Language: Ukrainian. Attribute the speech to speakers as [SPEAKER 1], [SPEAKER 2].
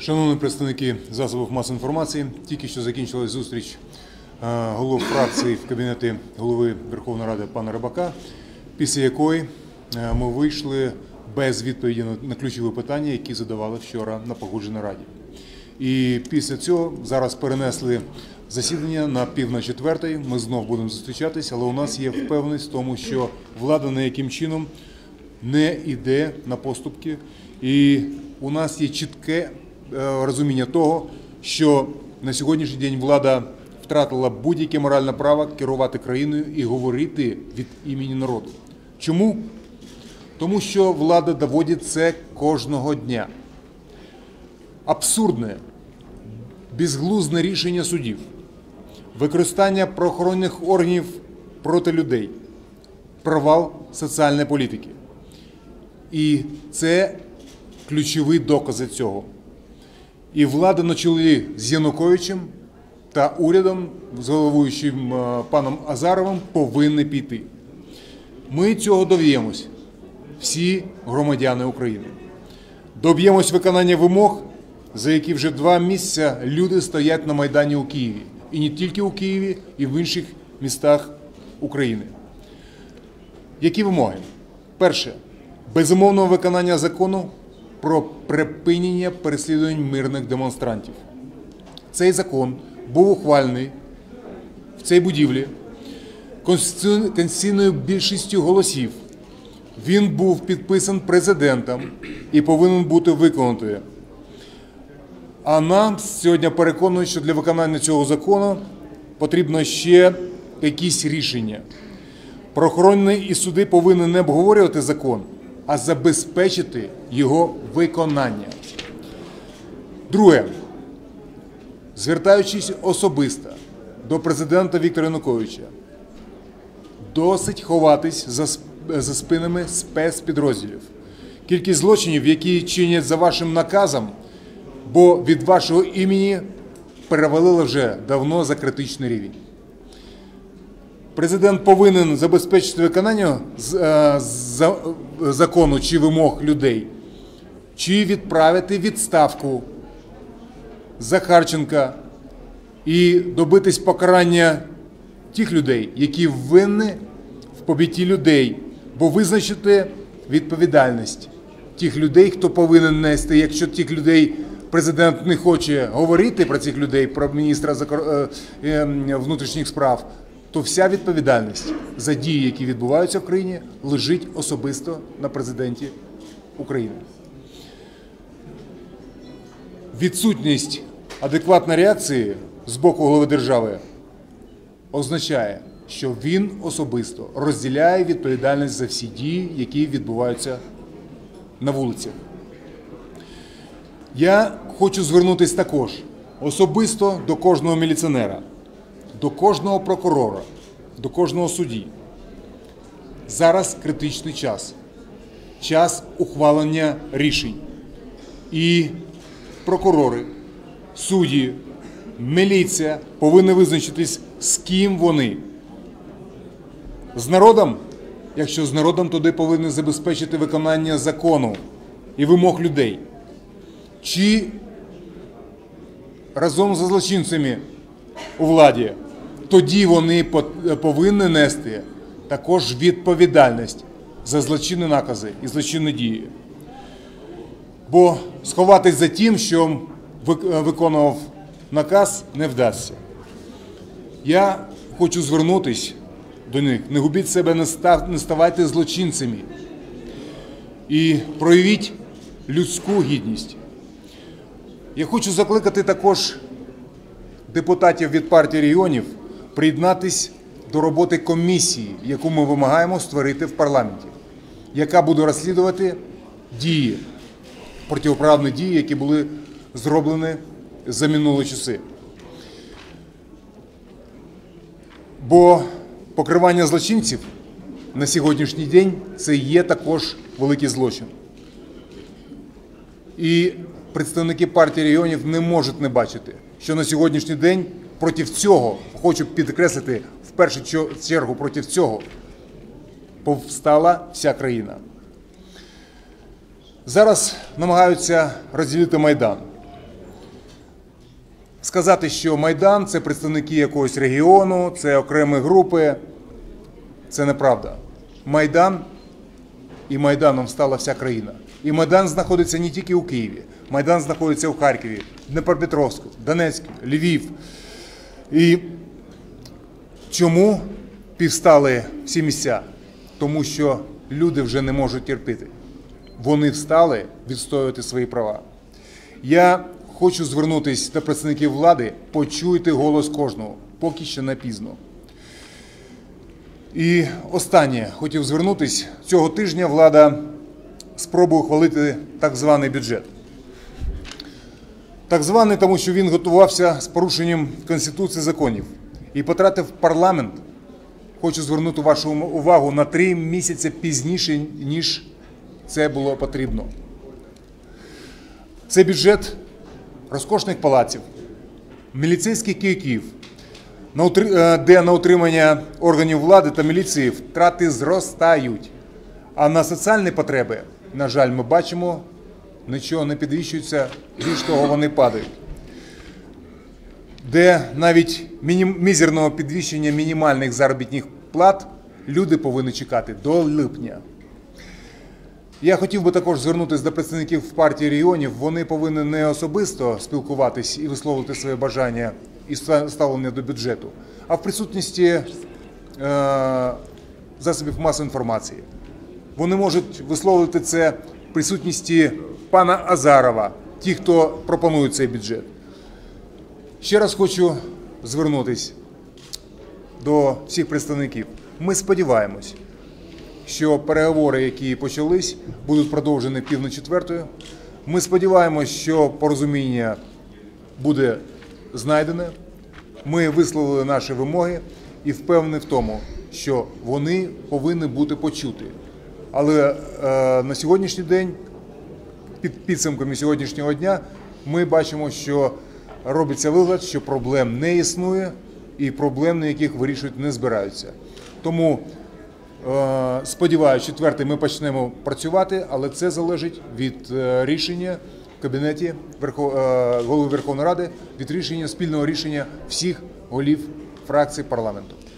[SPEAKER 1] Шановні представники засобів масової інформації, тільки що закінчилась зустріч е, голов фракції в кабінеті голови Верховної Ради пана Рибака, після якої е, ми вийшли без відповіді на- ключові питання, які задавали вчора на погодженій раді. І після цього зараз перенесли засідання на пів на четвертий. Ми знов будемо зустрічатися, але у нас є впевненість в тому, що влада ніяким чином не йде на поступки, і у нас є чітке розуміння того, що на сьогоднішній день влада втратила будь-яке моральне право керувати країною і говорити від імені народу. Чому? Тому що влада доводить це кожного дня. Абсурдне, безглузне рішення судів, використання правоохоронних органів проти людей, провал соціальної політики. І це ключові докази цього. І влада на чолі з Януковичем та урядом з головуючим е, паном Азаровим повинні піти. Ми цього доб'ємось, всі громадяни України. Доб'ємось виконання вимог, за які вже два місяці люди стоять на Майдані у Києві. І не тільки у Києві, і в інших містах України. Які вимоги? Перше безумовного виконання закону про припинення переслідувань мирних демонстрантів. Цей закон був ухвалений в цій будівлі конституційною більшістю голосів. Він був підписан президентом і повинен бути виконаний. А нам сьогодні переконують, що для виконання цього закону потрібно ще якісь рішення. Правоохоронні і суди повинні не обговорювати закон, а забезпечити його виконання. Друге, звертаючись особисто до президента Віктора Януковича, досить ховатись за, за спинами спецпідрозділів. Кількість злочинів, які чинять за вашим наказом, бо від вашого імені перевалила вже давно за критичний рівень. Президент повинен забезпечити виконання е, закону чи вимог людей, чи відправити відставку Захарченка і добитись покарання тих людей, які винні в побитті людей, бо визначити відповідальність тих людей, хто повинен нести. Якщо тих людей президент не хоче говорити про цих людей, про міністра е, е, внутрішніх справ, то вся відповідальність за дії, які відбуваються в країні, лежить особисто на президенті України. Відсутність адекватної реакції з боку голови держави означає, що він особисто розділяє відповідальність за всі дії, які відбуваються на вулицях. Я хочу звернутися також особисто до кожного міліціонера, до кожного прокурора, до кожного судді. Зараз критичний час, час ухвалення рішень. І прокурори, судді, міліція повинні визначитись, з ким вони. З народом, якщо з народом, тоді повинні забезпечити виконання закону і вимог людей. Чи разом зі злочинцями у владі, тоді вони повинні нести також відповідальність за злочинні накази і злочинні дії. Бо сховатись за тим, що виконував наказ, не вдасться. Я хочу звернутись до них. Не губіть себе, не ставайте злочинцями. І проявіть людську гідність. Я хочу закликати також депутатів від партії регіонів приєднатись до роботи комісії, яку ми вимагаємо створити в парламенті, яка буде розслідувати дії, протиправні дії, які були зроблені за минулі часи. Бо покривання злочинців на сьогоднішній день це є також великий злочин. І представники партії регіонів не можуть не бачити, що на сьогоднішній день проти цього, хочу підкреслити в першу чергу проти цього, повстала вся країна. Зараз намагаються розділити Майдан. сказати, що Майдан це представники якогось регіону, це окремі групи. Це неправда. Майдан і Майданом стала вся країна. І Майдан знаходиться не тільки у Києві, Майдан знаходиться у Харкові, Дніпропетровську, Донецьку, Львів. І чому півстали всі місця? Тому що люди вже не можуть терпіти. Вони встали відстоювати свої права. Я хочу звернутися до представників влади, почуйте голос кожного, поки ще не пізно. І останнє хотів звернутися. Цього тижня влада спробує ухвалити так званий бюджет. Так званий, тому що він готувався з порушенням Конституції законів і потратив парламент. Хочу звернути вашу увагу на три місяці пізніше, ніж це було потрібно. Це бюджет розкошних палаців, міліцейських утри- е, де на утримання органів влади та міліції втрати зростають. А на соціальні потреби, на жаль, ми бачимо, нічого не підвищується, більш того, вони падають. Де навіть мізерного підвищення мінімальних заробітних плат люди повинні чекати до липня. Я хотів би також звернутися до представників партії регіонів. Вони повинні не особисто спілкуватись і висловити своє бажання і ставлення до бюджету, а в присутності е, засобів масової інформації. Вони можуть висловити це в присутності пана Азарова, ті, хто пропонує цей бюджет. Ще раз хочу звернутися до всіх представників. Ми сподіваємось, що переговори, які почались, будуть продовжені пів на четвертою. Ми сподіваємось, що порозуміння буде знайдене. Ми висловили наші вимоги і впевнені в тому, що вони повинні бути почуті. Але е, на сьогоднішній день, під підсумками сьогоднішнього дня, ми бачимо, що робиться вигляд, що проблем не існує і проблем, на яких вирішують, не збираються. Тому сподіваюся, Сподіваюсь, четвертий ми почнемо працювати, але це залежить від е, рішення в кабінеті е, голови Верховної Ради, від рішення спільного рішення всіх голів фракцій парламенту.